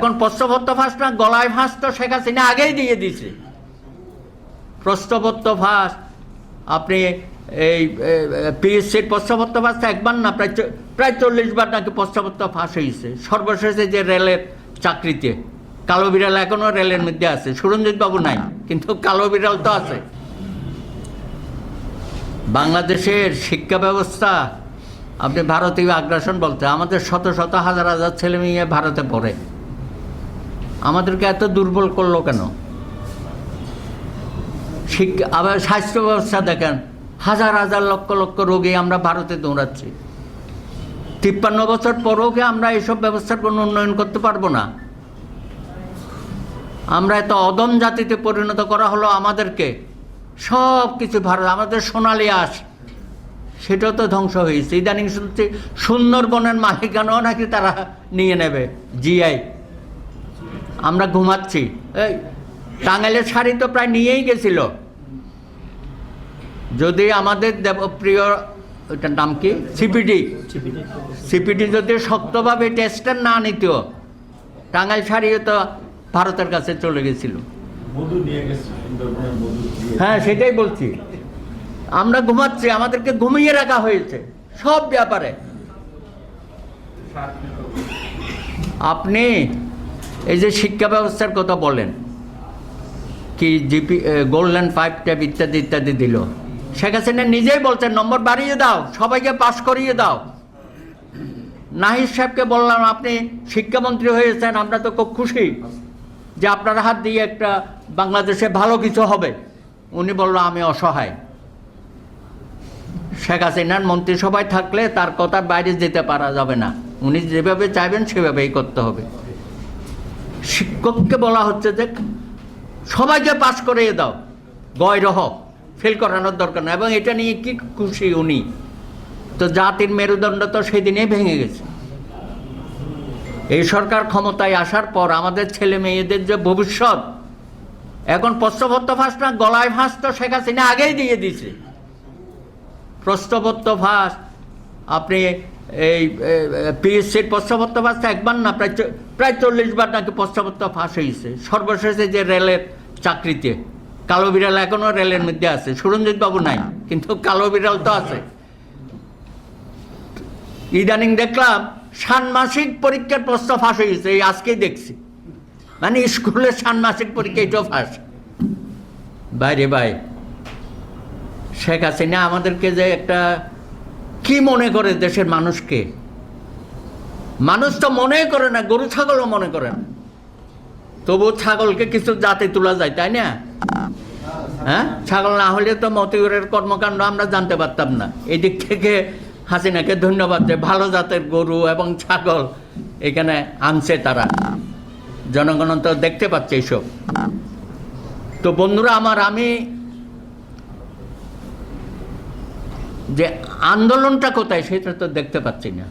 এখন প্রশ্নপত্র ফাঁস না, গলায় ফাঁস তো শেখ হাসিনা আগেই দিয়ে দিছে প্রশ্নপত্র ফাঁস, আপনি এই পিএসসির প্রশ্নপত্র ফাঁস একবার না, প্রায় প্রায় চল্লিশ বার নাকি প্রশ্নপত্র ফাঁস হয়েছে। সর্বশেষে যে রেলের চাকরিতে, কালো বিড়াল এখনও রেলের মধ্যে আছে, সুরঞ্জিত বাবু নাই, কিন্তু কালো বিড়াল তো আছে। বাংলাদেশের শিক্ষা ব্যবস্থা, আপনি ভারতীয় আগ্রাসন বলতে, আমাদের শত শত হাজার হাজার ছেলে মেয়ে ভারতে পড়ে। আমাদেরকে এত দুর্বল করল কেন? শিক্ষা আবার স্বাস্থ্য ব্যবস্থা দেখেন, হাজার হাজার লক্ষ লক্ষ রোগী আমরা ভারতে দৌড়াচ্ছি। তিপ্পান্ন বছর পরেও কি আমরা এসব ব্যবস্থার কোনো উন্নয়ন করতে পারব না? আমরা এত অদম জাতিতে পরিণত করা হলো আমাদেরকে, সব কিছু ভারত, আমাদের সোনালি আস সেটাও তো ধ্বংস হয়েছে ইদানিং শুনছি সুন্দরবনের মালিকানাও নাকি তারা নিয়ে নেবে জিআই আমরা ঘুমাচ্ছি। এই টাঙ্গাইলের শাড়ি তো প্রায় নিয়েই গেছিল। যদি আমাদের দেবপ্রিয় ওইটার নাম কি? সিপিডি। সিপিডি যদি শক্তভাবে টেস্টার না নিত টাঙ্গাইল শাড়িও তো ভারতের কাছে চলে গেছিল। হ্যাঁ সেটাই বলছি। আমরা ঘুমাচ্ছি আমাদেরকে ঘুমিয়ে রাখা হয়েছে সব ব্যাপারে। আপনি এই যে শিক্ষা ব্যবস্থার কথা বলেন কি জিপি গোল্ডেন ফাইভ ট্যাব ইত্যাদি ইত্যাদি দিল। শেখ হাসিনা নিজেই বলছেন, নম্বর বাড়িয়ে দাও, সবাইকে পাশ করিয়ে দাও। নাহিদ সাহেবকে বললাম, আপনি শিক্ষামন্ত্রী হয়েছেন, আমরা তো খুব খুশি যে আপনার হাত দিয়ে একটা বাংলাদেশে ভালো কিছু হবে। উনি বলল, আমি অসহায়। শেখ হাসিনার মন্ত্রিসভায় থাকলে তার কথার বাইরে যেতে পারা যাবে না। উনি যেভাবে চাইবেন, সেভাবেই করতে হবে। শিক্ষককে বলা হচ্ছে যে সবাইকে পাশ করিয়ে দাও। গয় রহ, ফেল করানোর দরকার না এবং এটা নিয়ে কি খুশি উনি? তো জাতির মেরুদণ্ড তো সেদিনেই ভেঙে গেছে। এই সরকার ক্ষমতায় আসার পর আমাদের ছেলে মেয়েদের যে ভবিষ্যৎ, এখন প্রশ্নপত্র ফাঁস না, গলায় ফাঁস তো শেখ হাসিনা আগেই দিয়ে দিছে প্রশ্নপত্র ফাঁস আপনি এই পিএসসির প্রশ্নপত্র ফাঁস তো একবার না, প্রায় প্রায় চল্লিশ বার নাকি প্রশ্নপত্র ফাঁস হয়েছে সর্বশেষে যে রেলের চাকরিতে, কালো বিড়াল এখনও রেলের মধ্যে আছে, সুরঞ্জিত বাবু নাই, কিন্তু কালো বিড়াল তো আছে। ইদানিং দেখলাম, ষান্মাসিক পরীক্ষার প্রশ্ন ফাঁস হয়েছে এই আজকেই দেখছি। মানে স্কুলের ষান্মাসিক পরীক্ষা এটাও ফাঁস। বাইরে ভাই, শেখ হাসিনা আমাদেরকে যে একটা কি মনে করে দেশের মানুষকে? মানুষ তো মনেই করে না, গরু ছাগলও মনে করে না। তবু ছাগলকে কিছু জাতে তোলা যায়, তাই না? হ্যাঁ? ছাগল না হলে তো মতিউরের কর্মকাণ্ড আমরা জানতে পারতাম না। এদিক থেকে হাসিনাকে ধন্যবাদ যে ভালো জাতের গরু এবং ছাগল এখানে আনছে তারা। জনগণ তো দেখতে পাচ্ছে এইসব তো বন্ধুরা, আমার আমি যে আন্দোলনটা কোথায় সেটা তো দেখতে পাচ্ছি না।